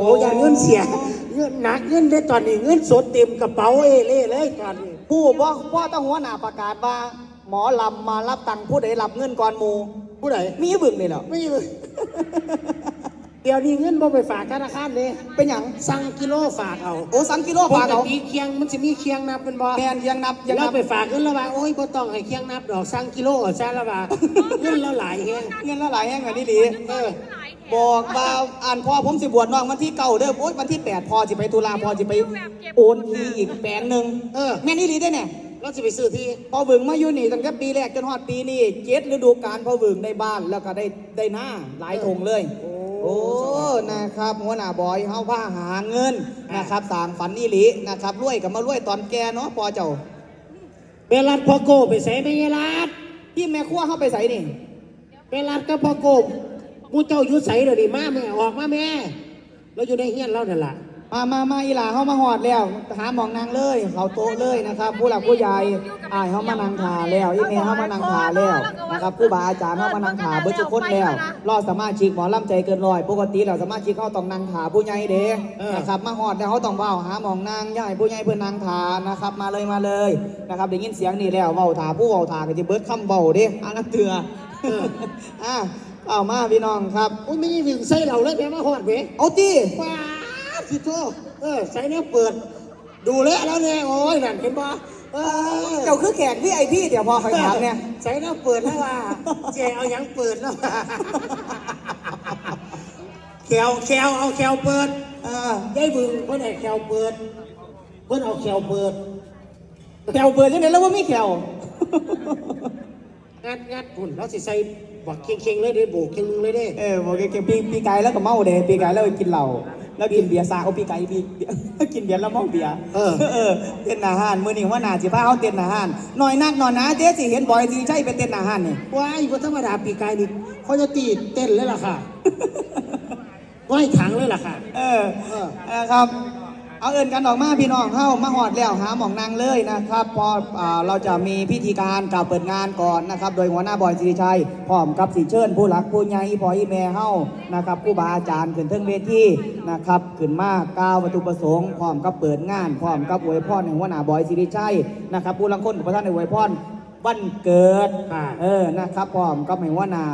โอ้ยาเงินเสีย เงินหนักเงินได้ตอนนี้เงินสดเต็มกระเป๋าเอเล่เลยตอนนี้ผู้บ่พ่อต้องหัวหน้าประกาศว่า หมอลำมารับตังค์ผู้ใดรับเงินก่อนหมูผู้ใดมีบึงนี่เหรอไม่เลย เดี๋ยวนี้เงินบ่ไปฝากธนาคารเลยเป็นหยังสั่งกิโลฝากเอาโอ้สังกิโลปฝากกเอาติเคียงมันจะมีเคียงนับเป็นบ่แมนยังนับยังเรานับไปฝากเงินแล้วว่าโอ้ยบ่ต้องให้เคียงนับดอกสั่งกิโลเอาซะแล้วว่าเงินเราหลายแฮงเงินละหลายแห่งอันนี้ดีเออบอกว่าอ่านพ่อผมสิบวชน้องวันที่เก้าเด้อโอ๊ยวันที่แปดพอสิไปตุลาพอสิไปโอนทีอีกแปลงหนึ่งเออ แม่นี่ดีได้เนี่ย เราจะไปซื้อที่ พอวึงมาอยู่นี่ตั้งแต่ปีแรกจนฮอดปีนี้เจ็ดฤดูกาลพอวึงได้บ้านแล้วก็ได้ได้หน้าหลายทงเลย โอ้ โอ้นะครับหัวหน้าบอยเฮาผ้าหาเงินนะครับสร้างฝันนี่หลีนะครับรวยกับมารวยตอนแก่เนาะพอเจ้าเวลาพ่อโกไปใส่ไม่ยลัดพี่แม่ครัวเฮาไปใส่นี่เวลาก็พ่อโกมูเจ้าอยู่ใส่เดี๋ยวนี้มาแม่ออกมาแม่เราอยู่ในเฮียนเรานั่นล่ะ มามามาอีหลาเฮามาหอดแล้ว หาหมองนางเลย เขาโต๊ะเลยนะครับ ผู้หลักผู้ใหญ่อายเฮามานั่งทาแล้วอีเมเฮามานั่งทาแล้วนะครับผู้บาอาจารย์เฮามานั่งทาเบิดทุกคนแล้วรอสมาชิกหมอลำใจเกินร้อยปกติแล้วสมาชิกเขาต้องนั่งทาผู้ใหญ่เด้เออนะครับมาหอดแล้วเขาต้องเว้าหาหมองนางย่ายผู้ใหญ่เพิ่นนั่งทานะครับมาเลยมาเลยนะครับได้ยินเสียงนี่แล้วเว้าทาผู้เว้าทาก็สิเบิดคำเว้าเด้อ่านักเตืออะเอามาพี่น้องครับอุ้ยไม่ได้วิ่งใส่เราเลยแม่มาหอดเว้ยเอาตีว้า สิโตเออใส่เนี่ยเปิด ดูแลแล้วเนี่ยโอ้ยนั่นเห็นบ่เออเจ้าคือแขกพี่ไอพี่เดี๋ยวพอคอยถามเนี่ยใส่เนี่ยเปิดแล้วว่าเจเอาหยังเปิดแล้วว่าแขวแขวเอาแขวเปิดเออได้บึงเพื่อนให้แขวเปิด เพื่อนเอาแขวเปิดแขวเปิดยังไงแล้วว่าไม่แขวงัดงัดหุ่นแล้วสิใส่บักเค็งๆเลยเด้โบกเค็งนึงเลยเด้ เออบอกแกปีปีไก่แล้วก็เมาเดปีไก่แล้วก็กินเหล้า แล้วกินเบียร์ซาเอาปีไก่ปีกินเบียร์แล้วเมาเบียร์เออเออเต้นอาหารมื้อนี้ว่านาสิพาเขาเต้นอาหารหน่อยนักหน่อยนะเจ๊สิเห็นบ่อยสิใช่เป็นเต้นอาหารนี่ว้ายว่าธรรมดาปีกายนี่เขาจะตีเต้นเลยล่ะค่ะว่ายถังเลยล่ะค่ะ เออเออเออครับ เอาเอินกันออกมาพี่น้องเข้ามาหอดแล้วหาหมองนางเลยนะครับพออ่าเราจะมีพิธีการกล่าวเปิดงานก่อนนะครับ โดยหัวหน้าบอยสิริชัยพร้อมกับสิเชิญ ผู้หลักผู้ใหญ่พ่ออีแม่เฮานะครับผู้บาอาจารย์ขึ้นเทิงเวทีนะครับขึ้นมากล่าววัตถุประสงค์พร้อมกับเปิดงานพร้อมกับอวยพรในหัวหน้าบอยสิริชัยนะครับผู้ลังคนกับพระท่านในอวยพรวันเกิดค่ะเออนะครับพร้อมกับในหัวหน้า